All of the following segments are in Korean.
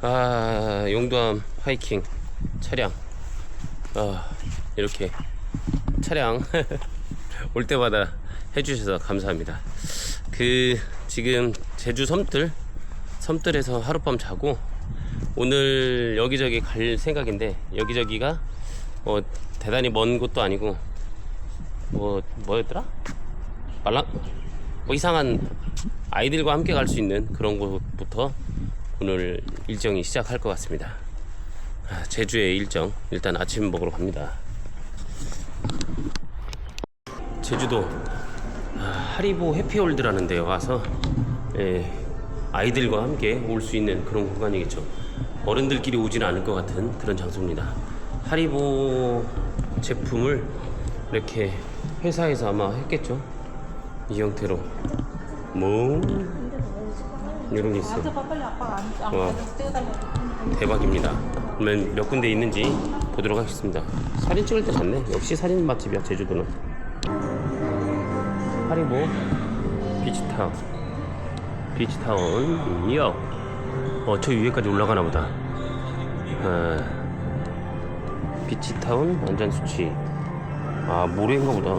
아, 용두암 하이킹 차량. 아, 이렇게 차량 올 때마다 해주셔서 감사합니다. 그, 지금 제주 섬들, 섬들에서 하룻밤 자고 오늘 여기저기 갈 생각인데 여기저기가 어, 대단히 먼 곳도 아니고 뭐, 뭐였더라? 말랑, 뭐 이상한 아이들과 함께 갈 수 있는 그런 곳부터 오늘 일정이 시작할 것 같습니다. 아, 제주의 일정 일단 아침 먹으러 갑니다. 제주도 아, 하리보 해피월드라는 데 와서 예, 아이들과 함께 올 수 있는 그런 공간이겠죠. 어른들끼리 오지는 않을 것 같은 그런 장소입니다. 하리보 제품을 이렇게 회사에서 아마 했겠죠. 이 형태로 뭐 이런 게 있어. 와. 대박입니다. 그러면 몇 군데 있는지 보도록 하겠습니다. 사진 찍을 때 좋네. 역시 사진 맛집이야 제주도는. 하리보 비치타운. 비치타운 이역. 어저 위에까지 올라가나 보다. 아, 비치타운 안전 수치. 아 모래인가 보다.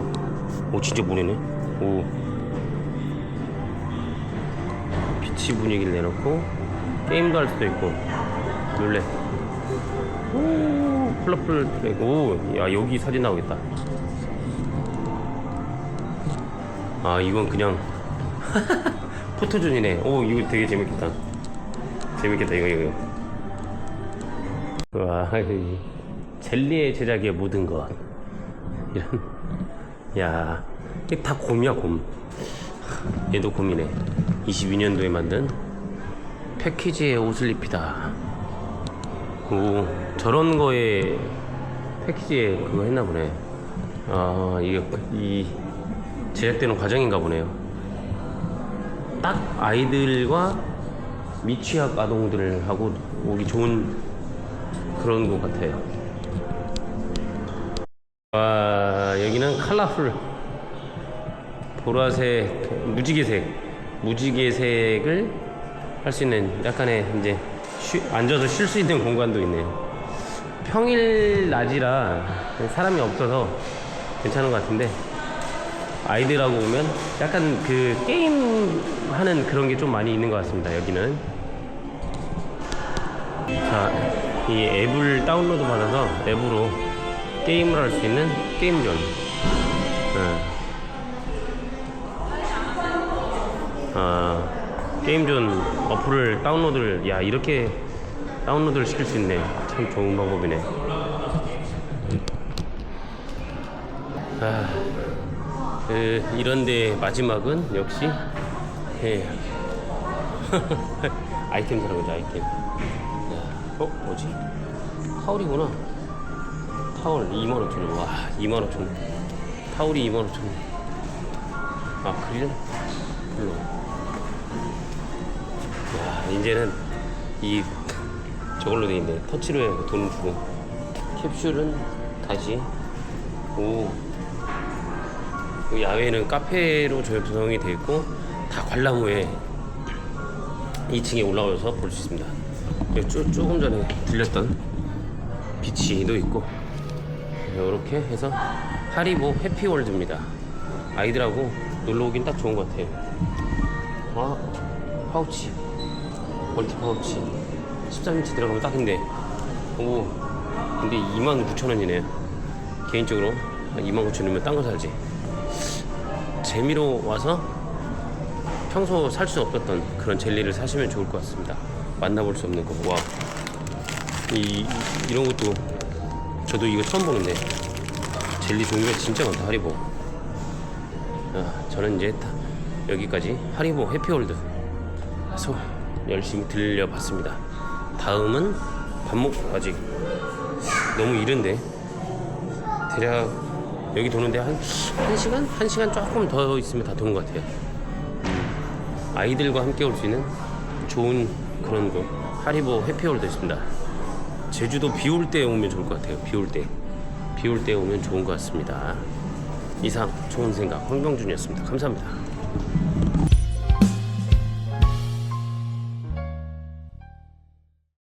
오 진짜 모래네. 오. 비치 분위기를 내놓고 게임도 할 수도 있고. 놀래. 오 컬러풀 트랙 오야 여기 사진 나오겠다. 아 이건 그냥 포토존이네. 오 이거 되게 재밌겠다. 재밌겠다 이거 이거. 와이 젤리의 제작의 모든 것. 이런. 야 이게 다 곰이야 곰. 얘도 곰이네 22년도에 만든 패키지의 옷을 입히다. 오 저런 거에 패키지에 그거 했나 보네. 아 이게 이 제작되는 과정인가 보네요. 딱 아이들과 미취학 아동들하고 오기 좋은 그런 것 같아요. 와 여기는 컬러풀. 보라색 무지개색 무지개색을 할 수 있는 약간의 이제 쉬- 앉아서 쉴 수 있는 공간도 있네요 평일 낮이라 사람이 없어서 괜찮은 것 같은데 아이들하고 오면 약간 그 게임 하는 그런 게 좀 많이 있는 것 같습니다 여기는 자, 이 앱을 다운로드 받아서 앱으로 게임을 할 수 있는 게임존. 아, 게임존 어플을 다운로드를, 야, 이렇게 다운로드를 시킬 수 있네. 참 좋은 방법이네. 아, 그, 이런데 마지막은 역시, 예. 아이템 사는 거죠, 아이템. 어? 뭐지? 타올이구나. 타올 25,000원. 와, 25,000원. 타올이 25,000원. 아, 그릴? 야, 이제는 이 저걸로 돼 있네. 터치로 해 돈을 주고. 캡슐은 다시. 오. 그 야외는 카페로 조성이 돼 있고 다 관람 후에 2층에 올라와서 볼 수 있습니다. 여기 조, 조금 전에 들렸던 비치도 있고 이렇게 해서 하리보 해피월드입니다. 아이들하고 놀러 오긴 딱 좋은 것 같아요. 아 파우치 멀티 파우치 13인치 들어가면 딱인데 오 근데 29,000원이네요. 개인적으로 29,000원이면 딴 거 살지. 재미로 와서 평소 살 수 없었던 그런 젤리를 사시면 좋을 것 같습니다. 만나볼 수 없는 거. 와. 이, 이런 것도 저도 이거 처음 보는데 젤리 종류가 진짜 많다, 하리보. 아, 저는 이제 다 여기까지 하리보 해피월드 해서 열심히 들려봤습니다. 다음은 밥 먹고 아직 너무 이른데 대략 여기 도는데 한, 한 시간? 한 시간 조금 더 있으면 다 도는 것 같아요. 아이들과 함께 올 수 있는 좋은 그런 곳 하리보 해피월드 있습니다. 제주도 비 올 때 오면 좋을 것 같아요. 비 올 때. 비 올 때 오면 좋은 것 같습니다. 이상 좋은 생각 황병준이었습니다. 감사합니다.